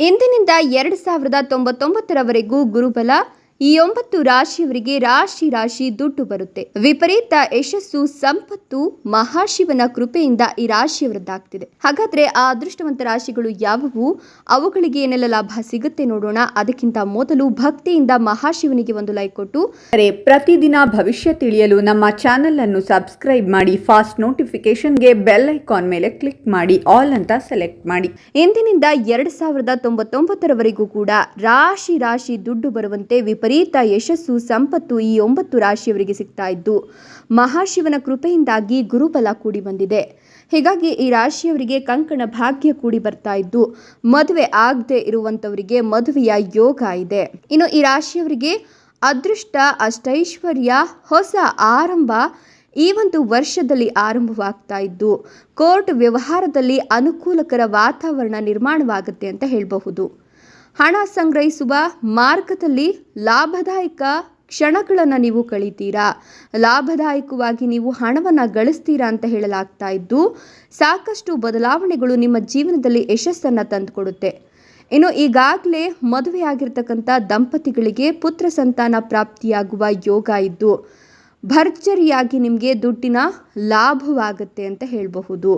ಇಂದಿನಿಂದ ಎರಡು ಸಾವಿರದ ತೊಂಬತ್ತೊಂಬತ್ತರವರೆಗೂ ಗುರುಬಲ ಈ ಒಂಬತ್ತು ರಾಶಿಯವರಿಗೆ ರಾಶಿ ರಾಶಿ ದುಡ್ಡು ಬರುತ್ತೆ. ವಿಪರೀತ ಯಶಸ್ಸು ಸಂಪತ್ತು ಮಹಾಶಿವನ ಕೃಪೆಯಿಂದ ಈ ರಾಶಿಯವರದ್ದಾಗ್ತಿದೆ ಹಾಗಾದ್ರೆ ಆ ಅದೃಷ್ಟವಂತ ರಾಶಿಗಳು ಯಾವುವು? ಅವುಗಳಿಗೆ ಏನೆಲ್ಲ ಲಾಭ ಸಿಗುತ್ತೆ ನೋಡೋಣ. ಅದಕ್ಕಿಂತ ಮೊದಲು ಭಕ್ತಿಯಿಂದ ಮಹಾಶಿವನಿಗೆ ಒಂದು ಲೈಕ್ ಕೊಟ್ಟು. ಪ್ರತಿದಿನ ಭವಿಷ್ಯ ತಿಳಿಯಲು ನಮ್ಮ ಚಾನೆಲ್ ಅನ್ನು ಸಬ್ಸ್ಕ್ರೈಬ್ ಮಾಡಿ ಫಾಸ್ಟ್ ನೋಟಿಫಿಕೇಶನ್ಗೆ ಬೆಲ್ ಐಕಾನ್ ಮೇಲೆ ಕ್ಲಿಕ್ ಮಾಡಿ ಆಲ್ ಅಂತ ಸೆಲೆಕ್ಟ್ ಮಾಡಿ. ಇಂದಿನಿಂದ ಎರಡ್ ಸಾವಿರದ ತೊಂಬತ್ತೊಂಬತ್ತರವರೆಗೂ ಕೂಡ ರಾಶಿ ರಾಶಿ ದುಡ್ಡು ಬರುವಂತೆ ವಿಪರೀತ ಯಶಸ್ಸು ಸಂಪತ್ತು ಈ ಒಂಬತ್ತು ರಾಶಿಯವರಿಗೆ ಸಿಗ್ತಾ ಇದ್ದು, ಮಹಾಶಿವನ ಕೃಪೆಯಿಂದಾಗಿ ಗುರುಬಲ ಕೂಡಿ ಬಂದಿದೆ. ಹೀಗಾಗಿ ಈ ರಾಶಿಯವರಿಗೆ ಕಂಕಣ ಭಾಗ್ಯ ಕೂಡಿ ಬರ್ತಾ ಇದ್ದು, ಮದುವೆ ಆಗದೆ ಇರುವಂತವರಿಗೆ ಮದುವೆಯ ಯೋಗ ಇದೆ. ಇನ್ನು ಈ ರಾಶಿಯವರಿಗೆ ಅದೃಷ್ಟ, ಅಷ್ಟೈಶ್ವರ್ಯ, ಹೊಸ ಆರಂಭ ಈ ಒಂದು ವರ್ಷದಲ್ಲಿ ಆರಂಭವಾಗ್ತಾ ಇದ್ದು, ಕೋರ್ಟ್ ವ್ಯವಹಾರದಲ್ಲಿ ಅನುಕೂಲಕರ ವಾತಾವರಣ ನಿರ್ಮಾಣವಾಗುತ್ತೆ ಅಂತ ಹೇಳಬಹುದು. ಹಣ ಸಂಗ್ರಹಿಸುವ ಮಾರ್ಗದಲ್ಲಿ ಲಾಭದಾಯಕ ಕ್ಷಣಗಳನ್ನು ನೀವು ಕಳಿತೀರಾ? ಲಾಭದಾಯಕವಾಗಿ ನೀವು ಹಣವನ್ನು ಗಳಿಸ್ತೀರಾ ಅಂತ ಹೇಳಲಾಗ್ತಾ ಇದ್ದು, ಸಾಕಷ್ಟು ಬದಲಾವಣೆಗಳು ನಿಮ್ಮ ಜೀವನದಲ್ಲಿ ಯಶಸ್ಸನ್ನು ತಂದುಕೊಡುತ್ತೆ. ಇನ್ನು ಈಗಾಗಲೇ ಮದುವೆಯಾಗಿರ್ತಕ್ಕಂಥ ದಂಪತಿಗಳಿಗೆ ಪುತ್ರ ಸಂತಾನ ಪ್ರಾಪ್ತಿಯಾಗುವ ಯೋಗ ಇದ್ದು, ಭರ್ಜರಿಯಾಗಿ ನಿಮಗೆ ದುಡ್ಡಿನ ಲಾಭವಾಗುತ್ತೆ ಅಂತ ಹೇಳಬಹುದು.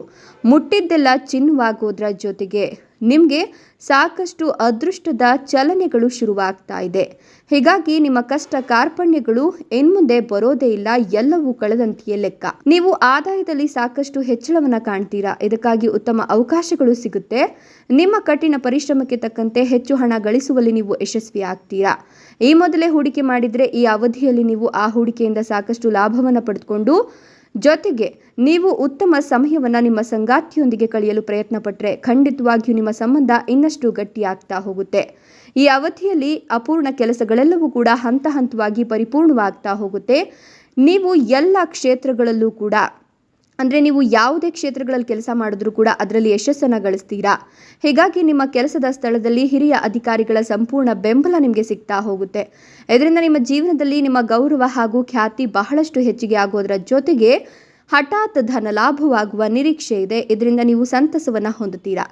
ಮುಟ್ಟಿದ್ದೆಲ್ಲ ಚಿನ್ನವಾಗೋದ್ರ ಜೊತೆಗೆ ನಿಮಗೆ ಸಾಕಷ್ಟು ಅದೃಷ್ಟದ ಚಲನೆಗಳು ಶುರುವಾಗ್ತಾ ಇದೆ. ಹೀಗಾಗಿ ನಿಮ್ಮ ಕಷ್ಟ ಕಾರ್ಪಣ್ಯಗಳು ಇನ್ಮುಂದೆ ಬರೋದೇ ಇಲ್ಲ, ಎಲ್ಲವೂ ಕಳೆದಂತೆಯೇ ಲೆಕ್ಕ. ನೀವು ಆದಾಯದಲ್ಲಿ ಸಾಕಷ್ಟು ಹೆಚ್ಚಳವನ್ನು ಕಾಣ್ತೀರಾ? ಇದಕ್ಕಾಗಿ ಉತ್ತಮ ಅವಕಾಶಗಳು ಸಿಗುತ್ತೆ. ನಿಮ್ಮ ಕಠಿಣ ಪರಿಶ್ರಮಕ್ಕೆ ತಕ್ಕಂತೆ ಹೆಚ್ಚು ಹಣ ಗಳಿಸುವಲ್ಲಿ ನೀವು ಯಶಸ್ವಿ ಆಗ್ತೀರಾ? ಈ ಮೊದಲೇ ಹೂಡಿಕೆ ಮಾಡಿದರೆ ಈ ಅವಧಿಯಲ್ಲಿ ನೀವು ಆ ಹೂಡಿಕೆಯಿಂದ ಸಾಕಷ್ಟು ಲಾಭವನ್ನು ಪಡೆದುಕೊಂಡು ಜೊತೆಗೆ ನೀವು ಉತ್ತಮ ಸಮಯವನ್ನು ನಿಮ್ಮ ಸಂಗಾತಿಯೊಂದಿಗೆ ಕಳೆಯಲು ಪ್ರಯತ್ನಪಟ್ಟರೆ ಖಂಡಿತವಾಗಿಯೂ ನಿಮ್ಮ ಸಂಬಂಧ ಇನ್ನಷ್ಟು ಗಟ್ಟಿಯಾಗ್ತಾ ಹೋಗುತ್ತೆ. ಈ ಅವಧಿಯಲ್ಲಿ ಅಪೂರ್ಣ ಕೆಲಸಗಳೆಲ್ಲವೂ ಕೂಡ ಹಂತ ಹಂತವಾಗಿ ಪರಿಪೂರ್ಣವಾಗ್ತಾ ಹೋಗುತ್ತೆ. ನೀವು ಎಲ್ಲ ಕ್ಷೇತ್ರಗಳಲ್ಲೂ ಕೂಡ ಅಂದರೆ ನೀವು ಯಾವುದೇ ಕ್ಷೇತ್ರಗಳಲ್ಲಿ ಕೆಲಸ ಮಾಡಿದ್ರೂ ಕೂಡ ಅದರಲ್ಲಿ ಯಶಸ್ಸನ್ನು ಗಳಿಸ್ತೀರಾ? ಹೀಗಾಗಿ ನಿಮ್ಮ ಕೆಲಸದ ಸ್ಥಳದಲ್ಲಿ ಹಿರಿಯ ಅಧಿಕಾರಿಗಳ ಸಂಪೂರ್ಣ ಬೆಂಬಲ ನಿಮಗೆ ಸಿಗ್ತಾ ಹೋಗುತ್ತೆ. ಇದರಿಂದ ನಿಮ್ಮ ಜೀವನದಲ್ಲಿ ನಿಮ್ಮ ಗೌರವ ಹಾಗೂ ಖ್ಯಾತಿ ಬಹಳಷ್ಟು ಹೆಚ್ಚಿಗೆ ಆಗೋದರ ಜೊತೆಗೆ ಹಠಾತ್ ಧನ ಲಾಭವಾಗುವ ನಿರೀಕ್ಷೆ ಇದೆ. ಇದರಿಂದ ನೀವು ಸಂತಸವನ್ನು ಹೊಂದುತ್ತೀರಾ?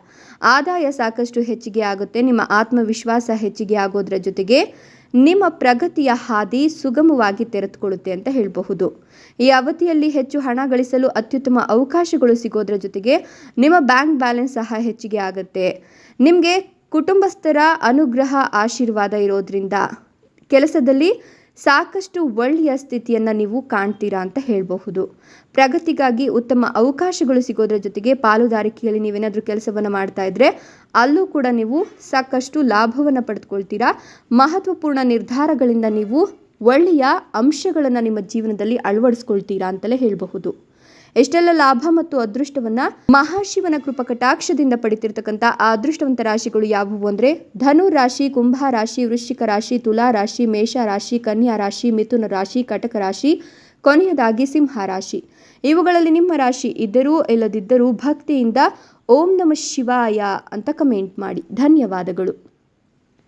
ಆದಾಯ ಸಾಕಷ್ಟು ಹೆಚ್ಚಿಗೆ ಆಗುತ್ತೆ. ನಿಮ್ಮ ಆತ್ಮವಿಶ್ವಾಸ ಹೆಚ್ಚಿಗೆ ಆಗೋದ್ರ ಜೊತೆಗೆ ನಿಮ್ಮ ಪ್ರಗತಿಯ ಹಾದಿ ಸುಗಮವಾಗಿ ತೆರೆದುಕೊಳ್ಳುತ್ತೆ ಅಂತ ಹೇಳಬಹುದು. ಈ ಅವಧಿಯಲ್ಲಿ ಹೆಚ್ಚು ಹಣ ಗಳಿಸಲು ಅತ್ಯುತ್ತಮ ಅವಕಾಶಗಳು ಸಿಗೋದ್ರ ಜೊತೆಗೆ ನಿಮ್ಮ ಬ್ಯಾಂಕ್ ಬ್ಯಾಲೆನ್ಸ್ ಸಹ ಹೆಚ್ಚಿಗೆ ಆಗುತ್ತೆ. ನಿಮಗೆ ಕುಟುಂಬಸ್ಥರ ಅನುಗ್ರಹ ಆಶೀರ್ವಾದ ಇರೋದ್ರಿಂದ ಕೆಲಸದಲ್ಲಿ ಸಾಕಷ್ಟು ಒಳ್ಳೆಯ ಸ್ಥಿತಿಯನ್ನು ನೀವು ಕಾಣ್ತೀರಾ ಅಂತ ಹೇಳಬಹುದು. ಪ್ರಗತಿಗಾಗಿ ಉತ್ತಮ ಅವಕಾಶಗಳು ಸಿಗೋದ್ರ ಜೊತೆಗೆ ಪಾಲುದಾರಿಕೆಯಲ್ಲಿ ನೀವೇನಾದರೂ ಕೆಲಸವನ್ನು ಮಾಡ್ತಾ ಇದ್ರೆ ಅಲ್ಲೂ ಕೂಡ ನೀವು ಸಾಕಷ್ಟು ಲಾಭವನ್ನು ಪಡೆದುಕೊಳ್ತೀರಾ ಮಹತ್ವಪೂರ್ಣ ನಿರ್ಧಾರಗಳಿಂದ ನೀವು ಒಳ್ಳೆಯ ಅಂಶಗಳನ್ನು ನಿಮ್ಮ ಜೀವನದಲ್ಲಿ ಅಳವಡಿಸ್ಕೊಳ್ತೀರಾ ಅಂತಲೇ ಹೇಳಬಹುದು. ಎಷ್ಟೆಲ್ಲ ಲಾಭ ಮತ್ತು ಅದೃಷ್ಟವನ್ನ ಮಹಾಶಿವನ ಕೃಪ ಕಟಾಕ್ಷದಿಂದ ಪಡಿತಿರ್ತಕ್ಕಂಥ ಅದೃಷ್ಟವಂತ ರಾಶಿಗಳು ಯಾವುವು ಅಂದ್ರೆ ಧನು ರಾಶಿ, ಕುಂಭ ರಾಶಿ, ವೃಶ್ಚಿಕ ರಾಶಿ, ತುಲಾ ರಾಶಿ, ಮೇಷ ರಾಶಿ, ಕನ್ಯಾ ರಾಶಿ, ಮಿಥುನ ರಾಶಿ, ಕಟಕ ರಾಶಿ, ಕೊನೆಯದಾಗಿ ಸಿಂಹ ರಾಶಿ. ಇವುಗಳಲ್ಲಿ ನಿಮ್ಮ ರಾಶಿ ಇದ್ದರೂ ಇಲ್ಲದಿದ್ದರೂ ಭಕ್ತಿಯಿಂದ ಓಂ ನಮ ಶಿವಾಯ ಅಂತ ಕಮೆಂಟ್ ಮಾಡಿ. ಧನ್ಯವಾದಗಳು.